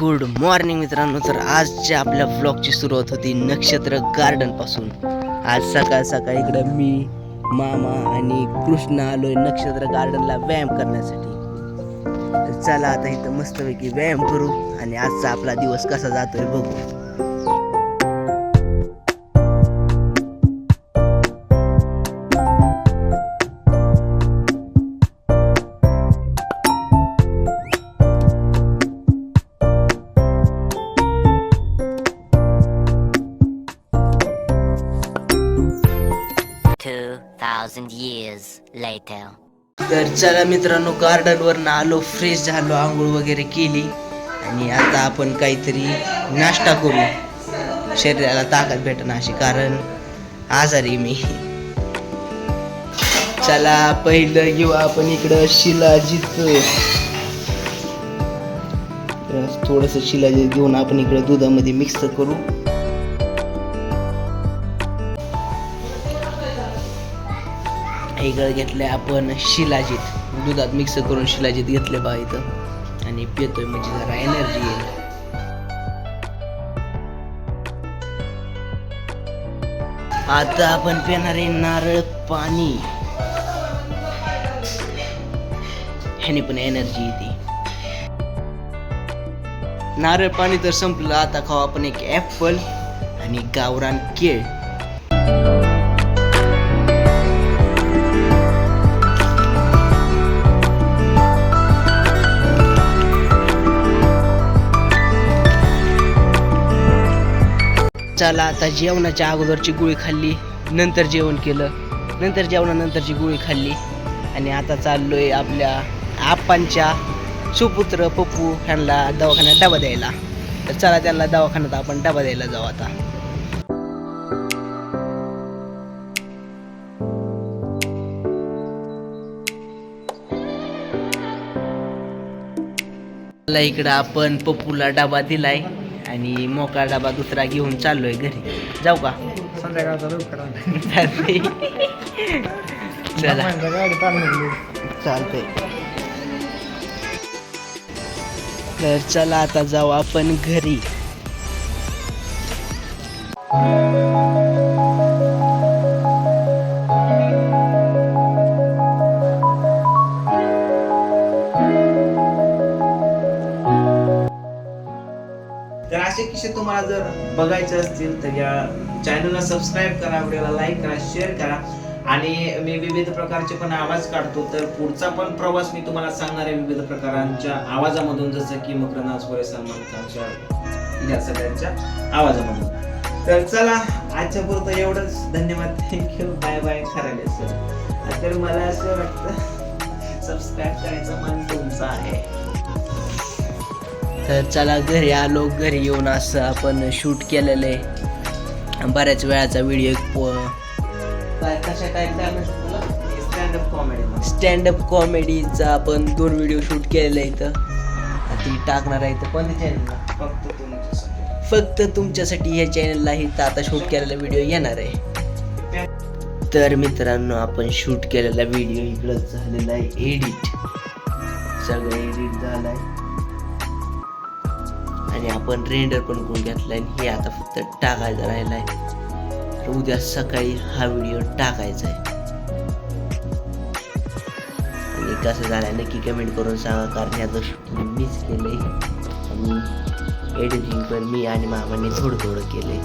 Good morning मित्रांनो. तर आजच्या आपल्या ब्लॉगची सुरुवात होती नक्षत्र गार्डनपासून आज सकाळ सकाळ इकडं मी मामा आणि कृष्ण आलोय नक्षत्र गार्डनला व्यायाम करण्यासाठी. चला आता इथं मस्तपैकी व्यायाम करू आणि आजचा आपला दिवस कसा जातोय बघू. Thousand years later. तर चला मित्रांनो गार्डनवरनं आलो फ्रेश झालो आंघोळ वगैरे केली. आणि आता आपण काहीतरी नाश्ता करू. शरीराला ताकद भेटणं अशी कारण आजारी मी. चला पहिलं घेऊ आपण इकडं शिलाजीत थोडस शिलाजीत घेऊन आपण इकडं दुधामध्ये मिक्स करू. इकडं घेतलंय आपण शिलाजीत. दुधात मिक्स करून शिलाजीत घेतले बा इथं. आणि पितोय म्हणजे जरा एनर्जी येईल. आता आपण पिणार आहे नारळ पाणी. ह्याने पण एनर्जी येते. नारळ पाणी तर संपलं. आता खाऊ आपण एक ॲपल आणि गावरान केळ. चला आता जेवणाच्या अगोदरची गोळी खाल्ली नंतर जेवण केलं. नंतर जेवणानंतरची गोळी खाल्ली. आणि आता चाललोय आपल्या आप्पांच्या सुपुत्र पप्पू ह्यांना दवाखान्यात डबा द्यायला. तर चला त्यांना दवाखान्यात आपण डबा द्यायला जाऊ आता. मला इकडं आपण पप्पूला डबा दिलाय. आणि मोकळा डबा दुसरा घेऊन चाललोय घरी. जाऊ का? संध्याकाळचा लवकर आला. चालतंय. चला. माणसं गाडी चालू चालतंय. तर चला आता जाऊ आपण घरी. तर असे किस्से तुम्हाला जर बघायचे असतील तर या चॅनलला सबस्क्राईब करा व्हिडिओला लाईक करा शेअर करा. आणि मी विविध प्रकारचे पण आवाज काढतो तर पुढचा पण प्रवास मी तुम्हाला सांगणार आहे विविध प्रकारांच्या आवाजामधून. जसं की मकरनाथ वरे सलमान खानच्या या सगळ्यांच्या आवाजामधून. तर चला आजच्या पुरतं एवढंच. धन्यवाद. थँक्यू बाय बाय करायला सर तर मला असं वाटतं सबस्क्राईब करायचं मन तुमचं आहे. तर चला घरी आलो. घरी येऊन असं आपण शूट केलेलं आहे. बऱ्याच वेळाचा व्हिडिओ काय कशा काय स्टँडअप कॉमेडी स्टँडअप कॉमेडीचा आपण दोन व्हिडिओ शूट केलेला आहे इथं. ती टाकणार आहे इथं. कोणत्या चॅनलला फक्त तुमच्यासाठी. फक्त तुमच्यासाठी ह्या चॅनललाही तर आता शूट केलेला व्हिडिओ येणार आहे. तर मित्रांनो आपण शूट केलेला व्हिडिओ इकडं झालेला आहे. एडिट सगळं एडिट झालंय. आणि आपण रेंडर पण करून घेतला आणि हे आता फक्त टाकायचं राहिलाय. तर उद्या सकाळी हा व्हिडिओ टाकायचा आहे आणि कसं झालंय नक्की कमेंट करून सांगा कारण ह्याचं शूटिंग मीच केलंय. आणि एडिटिंग पण मी आणि मामाने थोडं थोडं केलंय.